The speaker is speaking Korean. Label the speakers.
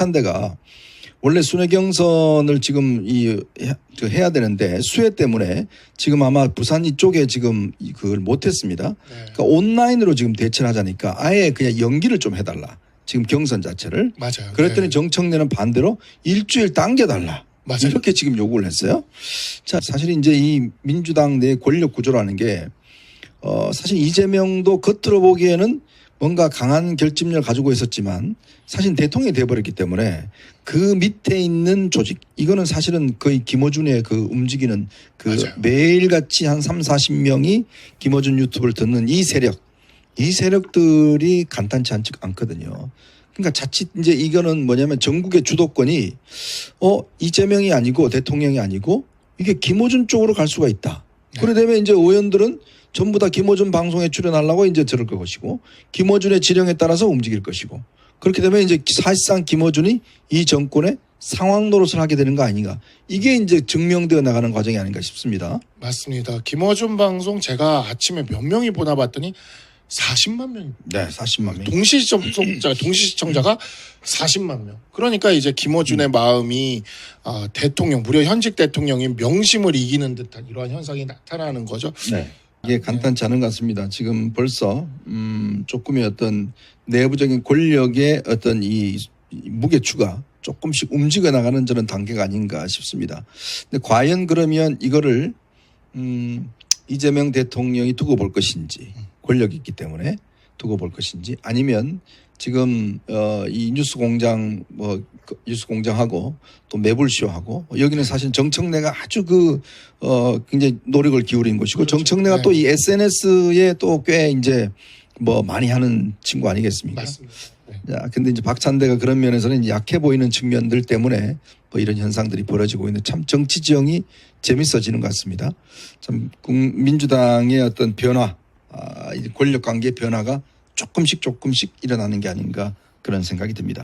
Speaker 1: 한 데가 원래 순회 경선을 지금 이 해- 그 해야 되는데 수해 때문에 지금 아마 부산 이쪽에 지금 이- 그걸 못했습니다.
Speaker 2: 네.
Speaker 1: 그러니까 온라인으로 지금 대처를 하자니까 아예 그냥 연기를 좀 해달라. 지금 경선 자체를.
Speaker 2: 맞아요.
Speaker 1: 그랬더니
Speaker 2: 네.
Speaker 1: 정청래는 반대로 일주일 당겨달라.
Speaker 2: 맞아요.
Speaker 1: 이렇게 지금 요구를 했어요. 자, 사실 이제 이 민주당 내 권력 구조라는 게 어, 사실 이재명도 겉으로 보기에는 뭔가 강한 결집력을 가지고 있었지만 사실 대통령이 돼버렸기 때문에 그 밑에 있는 조직 이거는 사실은 거의 김어준의 그 움직이는 그
Speaker 2: 맞아요.
Speaker 1: 매일같이 한 3, 40명이 김어준 유튜브를 듣는 이 세력 이 세력들이 간단치 않지 않거든요. 그러니까 자칫 이제 이거는 뭐냐면 전국의 주도권이 어 이재명이 아니고 대통령이 아니고 이게 김어준 쪽으로 갈 수가 있다.
Speaker 2: 네.
Speaker 1: 그래 되면 이제 의원들은 전부 다 김어준 방송에 출연하려고 이제 저럴 것이고 김어준의 지령에 따라서 움직일 것이고 그렇게 되면 이제 사실상 김어준이 이 정권의 상황 노릇을 하게 되는 거 아닌가 이게 이제 증명되어 나가는 과정이 아닌가 싶습니다.
Speaker 2: 맞습니다. 김어준 방송 제가 아침에 몇 명이 보나 봤더니 40만 명이
Speaker 1: 네, 40만 명.
Speaker 2: 동시 시청자 동시 시청자가 40만 명. 그러니까 이제 김어준의
Speaker 1: 음.
Speaker 2: 마음이 아, 대통령 무려 현직 대통령이 명심을 이기는 듯한 이러한 현상이 나타나는 거죠.
Speaker 1: 네. 이게 간단치 않은 것 같습니다. 지금 벌써 음 조금의 어떤 내부적인 권력의 어떤 이, 이 무게추가 조금씩 움직여 나가는 저런 단계가 아닌가 싶습니다. 근데 과연 그러면 이거를 음 이재명 대통령이 두고 볼 것인지 권력이 있기 때문에 두고 볼 것인지 아니면 지금 어 이 뉴스 공장 뭐그 뉴스 공장하고 또 매불쇼하고 여기는 사실 정청래가 아주 그 어 굉장히 노력을 기울인 곳이고
Speaker 2: 그렇죠.
Speaker 1: 정청래가
Speaker 2: 네.
Speaker 1: 또이 SNS에 또 꽤 이제 뭐 많이 하는 친구 아니겠습니까?
Speaker 2: 맞습니다. 네.
Speaker 1: 자, 근데 이제 박찬대가 그런 면에서는 약해 보이는 측면들 때문에 뭐 이런 현상들이 벌어지고 있는 참 정치 지형이 재밌어지는 것 같습니다. 참 국- 민주당의 어떤 변화, 아, 이 권력 관계 변화가 조금씩 조금씩 일어나는 게 아닌가 그런 생각이 듭니다.